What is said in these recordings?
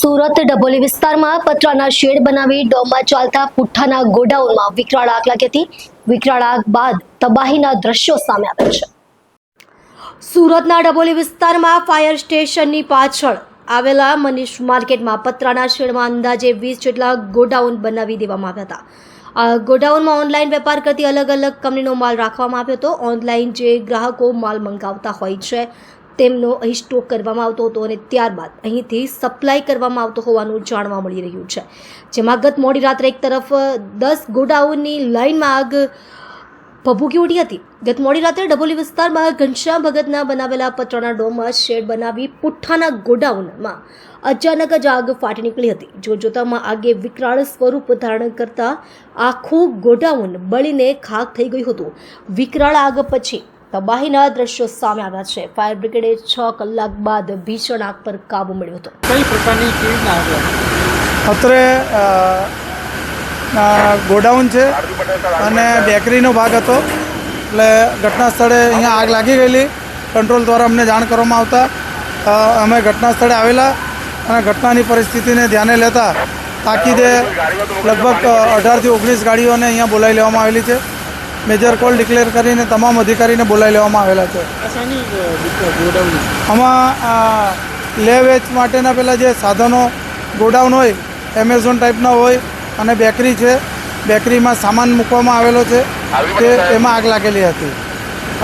સુરત ડભોલી વિસ્તારમાં પતરાના શેડ બનાવી ડોમમાં ચાલતા પુઠ્ઠાના ગોડાઉનમાં વિકરાળ આગ લાગી હતી. વિકરાળ આગ બાદ તબાહીના દ્રશ્યો સામે આવ્યા છે. સુરતના ડભોલી વિસ્તારમાં ફાયર સ્ટેશનની પાછળ આવેલા મનીષ માર્કેટમાં પતરાના શેડમાં અંદાજે વીસ જેટલા ગોડાઉન બનાવી દેવામાં આવ્યા હતા. આ ગોડાઉનમાં ઓનલાઈન વેપાર કરતી અલગ અલગ કંપનીનો માલ રાખવામાં આવ્યો હતો. ઓનલાઈન જે ગ્રાહકો માલ મંગાવતા હોય છે તેમનો અહીં સ્ટોક કરવામાં આવતો હતો અને ત્યારબાદ અહીંથી સપ્લાય કરવામાં આવતો હોવાનું જાણવા મળી રહ્યું છે. જેમાં ગત મોડી રાત્રે એક તરફ દસ ગોડાઉનની લાઇનમાં આગ ભભૂકી ઉઠી હતી. ગત મોડી રાત્રે ડભોલી વિસ્તારમાં ઘનશ્યામ ભગતના બનાવેલા પતરાના ડોમમાં શેડ બનાવી પુઠ્ઠાના ગોડાઉનમાં અચાનક જ આગ ફાટી નીકળી હતી. જો જોતામાં આગે વિકરાળ સ્વરૂપ ધારણ કરતા આખું ગોડાઉન બળીને ખાક થઈ ગયું હતું. વિકરાળ આગ પછી તબાહીના દ્રશ્યો સામે આવ્યા છે. ફાયર બ્રિગેડે છ કલાક બાદ ભીષણ આગ પર કાબુ મેળવ્યો હતો. કઈ પ્રકારની કેવી આગ અત્રે ગોડાઉન છે અને બેકરીનો ભાગ હતો. એટલે ઘટના સ્થળે અહીંયા આગ લાગી ગયેલી. કંટ્રોલ દ્વારા અમને જાણ કરવામાં આવતા અમે ઘટના સ્થળે આવેલા અને ઘટનાની પરિસ્થિતિને ધ્યાને લેતા તાકીદે લગભગ અઢારથી ઓગણીસ ગાડીઓને અહીંયા બોલાવી લેવામાં આવેલી છે. મેજર કોલ ડિક્લેર કરીને તમામ અધિકારીને બોલાવી લેવામાં આવેલા છે. આ શાની ગોડાઉન આમાં લે વેચ માટેના પેલા જે સાધનો ગોડાઉન હોય એમેઝોન ટાઈપના હોય અને બેકરી છે બેકરીમાં સામાન મૂકવામાં આવેલો છે તે એમાં આગ લાગેલી હતી.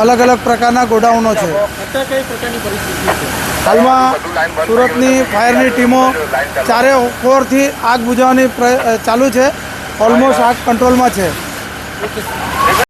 અલગ અલગ પ્રકારના ગોડાઉનો છે. અત્યારે કઈ પ્રકારની પરિસ્થિતિ છે? હાલમાં સુરતની ફાયરની ટીમો ચારે કોરથી આગ બુઝાવવાની ચાલુ છે. ઓલમોસ્ટ આગ કંટ્રોલમાં છે.